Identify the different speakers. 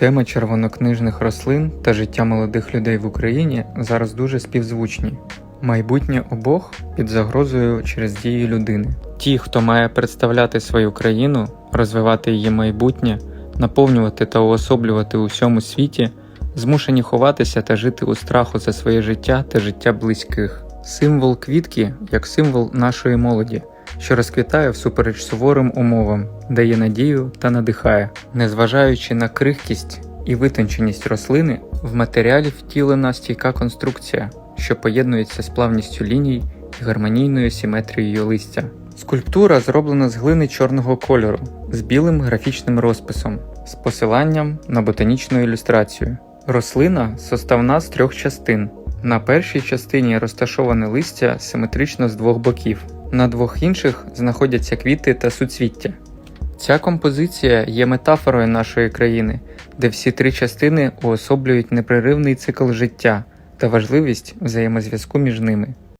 Speaker 1: Тема червонокнижних рослин та життя молодих людей в Україні зараз дуже співзвучні. Майбутнє обох під загрозою через дії людини. Ті, хто має представляти свою країну, розвивати її майбутнє, наповнювати та уособлювати у всьому світі, змушені ховатися та жити у страху за своє життя та життя близьких. Символ квітки як символ нашої молоді, що розквітає всупереч суворим умовам, дає надію та надихає. Незважаючи на крихкість і витонченість рослини, в матеріалі втілена стійка конструкція, що поєднується з плавністю ліній і гармонійною симетрією листя. Скульптура зроблена з глини чорного кольору з білим графічним розписом, з посиланням на ботанічну ілюстрацію. Рослина составна з трьох частин. На першій частині розташоване листя симетрично з двох боків, на двох інших знаходяться квіти та суцвіття. Ця композиція є метафорою нашої країни, де всі три частини уособлюють непреривний цикл життя та важливість взаємозв'язку між ними.